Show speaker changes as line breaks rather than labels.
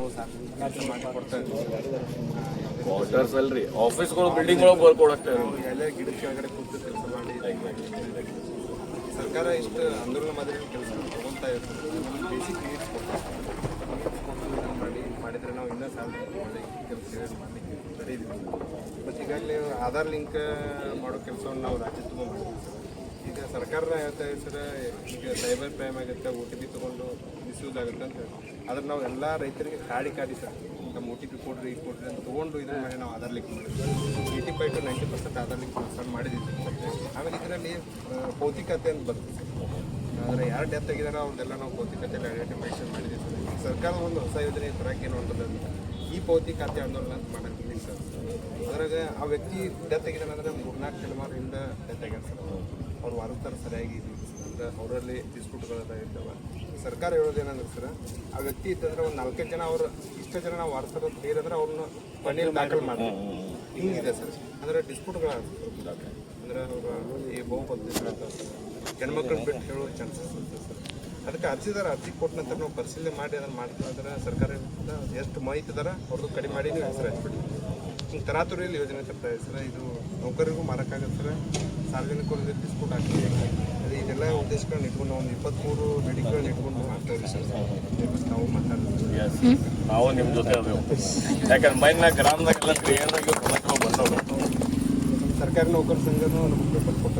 ನಾವು ಕೆಲಸ ಮಾಡಿ ಇದ್ದೀವಿ
ಕ್ವಾರ್ಟರ್ಸ್ ಅಲ್ರಿ. ಆಫೀಸ್ಗಳು ಬಿಲ್ಡಿಂಗ್ಗಳು ಬರ್ಕೊಡಕ್ಕೆ
ನಾವು ಎಲ್ಲ ಗಿಡದ ಕೆಳಗಡೆ ಕೂತು ಕೆಲಸ ಮಾಡಿ ಸರ್ಕಾರ ಇಷ್ಟು ಆಂದೋಲನ ಮಾದರಿ ಕೆಲಸ ತಗೊಂತಾ ಇರ್ತದೆ ಬೇಸಿಕ್ ನೀಡ್ಸ್ ಕೊಡ್ತಾರೆ ಮಾಡಿ, ಮಾಡಿದ್ರೆ ನಾವು ಇನ್ನೂ ಸಾರ್ವಜನಿಕ ಒಳ್ಳೆ ಕೆಲಸ ಮಾಡಲಿಕ್ಕೆ. ಇದ್ದೀವಿ ಈಗಾಗಲೇ ಆಧಾರ್ ಲಿಂಕ್ ಮಾಡೋ ಕೆಲಸವನ್ನು ನಾವು ರಾಜ್ಯ ತುಂಬ ಮಾಡಿದ್ವಿ ಸರ್. ಈಗ ಸರ್ಕಾರನ ಹೇಳ್ತಾ ಇದೆ ಸರ್ ಈಗ ಸೈಬರ್ ಕ್ರೈಮ್ ಆಗುತ್ತೆ, ಓ ಟಿ ಪಿ ತೊಗೊಂಡು ಮಿಸ್ಯೂಸ್ ಆಗುತ್ತೆ ಅಂತ ಆದ್ರೆ ನಾವು ಎಲ್ಲ ರೈತರಿಗೆ ಕಾಡಿ ಕಾಡಿ ಸರ್ ನಮ್ಮ ಓ ಟಿ ಪಿ ಕೊಡ್ರಿ ಇದು ಕೊಡ್ರಿ ಅಂತ ತೊಗೊಂಡು ಇದ್ರ ಮೇಲೆ ನಾವು ಆಧಾರ್ ಲಿಂಕ್ ಮಾಡಿದ್ವಿ. Eighty five to ninety percent Aadhaar link sir ಮಾಡಿದ್ದೀವಿ ಆಮೇಲೆ ಇದರಲ್ಲಿ ಪೌತಿಕತೆ ಅಂತ ಬರ್ತದೆ ಆದರೆ ಯಾರು ಡೆತ್ ಆಗಿದಾರೋ ಅವ್ರದ್ದೆಲ್ಲ ನಾವು ಭೌತಿಕತೆಯಲ್ಲಿ ಐಡೆಂಟಿಫಿಕೇಶನ್ ಮಾಡಿದ್ದೀವಿ ಸರ್. ಸರ್ಕಾರ ಒಂದು ಹೊಸ ಯೋಜನೆ ತರಕ್ಕೆ ಏನು ಅಂತಂದ್ರೆ ಈ ಪೌತಿ ಖಾತೆ ಆಂದೋಲನ ಅಂತ ಮಾಡಕ್ಕೆ ಸರ್. ಅದ್ರಾಗ ಆ ವ್ಯಕ್ತಿ ಡೆತ್ ಆಗಿದ್ದಾನೆ ಅಂದರೆ ಮೂರ್ನಾಲ್ಕು ತಲೆಮಾರಿಂದ ಡೆತ್ ಆಗ್ಯಾರ ಸರ್. ಅವ್ರು ವಾರತ್ತರ ಸರಿಯಾಗಿ ಅಂದ್ರೆ ಅವರಲ್ಲಿ ಡಿಸ್ಪ್ಯೂಟ್ಗಳೆಲ್ಲ ಇರ್ತವೆ. ಸರ್ಕಾರ ಹೇಳೋದೇನಂದ್ರೆ ಸರ್, ಆ ವ್ಯಕ್ತಿ ಇತ್ತಂದ್ರೆ ಒಂದು ನಾಲ್ಕೈದು ಜನ ಅವ್ರು, ಇಷ್ಟ ಜನ ನಾವು ವಾರಸ್ತರ ಅಂದ್ರೆ ಅವ್ರನ್ನ ಮನೇಲಿ ದಾಖಲು ಮಾಡ್ತಾರೆ. ಹಿಂಗಿದೆ ಸರ್. ಅಂದ್ರೆ ಡಿಸ್ಪ್ಯೂಟ್ಗಳು ಅಂದ್ರೆ ಅವರು ಈ ಬಹು ಹೆಣ್ಮಕ್ಳನ್ನ ಬಿಟ್ಟು ಹೇಳೋ ಚಾನ್ಸಸ್ ಇರ್ತದೆ ಸರ್. ಅದಕ್ಕೆ ಅರ್ಜಿದಾರ, ಅರ್ಜಿ ಕೊಟ್ಟ ನಂತರ ನಾವು ಪರಿಶೀಲನೆ ಮಾಡಿ ಅದನ್ನು ಮಾಡ್ತಾರೆ ಸರ್ಕಾರ ಎಷ್ಟು ಮಾಹಿತಿ ಇದಾರ ಅವ್ರದ್ದು ಕಡಿಮೆ ಮಾಡಿ ಹೆಸರು ಹಚ್ಬಿಡಿ. ಹಿಂಗೆ ತರಾತುರಿಯಲ್ಲಿ ಯೋಜನೆ ತರ್ತಾ ಇದೆ ಸರ್. ಇದು ನೌಕರಿಗೂ ಮಾರಕ್ಕಾಗತ್ತೆ ಸರ್. ಸಾರ್ವಜನಿಕರಲ್ಲಿ ಡಿಸ್ಪ್ಯೂಟ್ ಆಗ್ತಿದೆ ಅದೇ ಇದೆಲ್ಲ ಉದ್ದೇಶಗಳನ್ನ ಇಟ್ಕೊಂಡು ಒಂದು ಇಪ್ಪತ್ತ್ಮೂರು ಮೆಡಿಕಲ್ ಇಟ್ಕೊಂಡು ಮಾಡ್ತಾ ಇದ್ದೀವಿ ಸರ್. ನಾವು ಮಾತಾಡ್ತೀವಿ.
ನಾವು ನಿಮ್ಮ ಜೊತೆ ಅದೇವು. ಯಾಕಂದ್ರೆ ಮೈನ್ ಗ್ರಾಮದಾಗೆಲ್ಲ ಕ್ರಿಯೆಯಾಗಿ ಬಂದವು
ಸರ್ಕಾರಿ ನೌಕರ ಸಂಘನೂ ನಮ್ಗೆ ಪೇಪರ್ ಕೊಟ್ಟ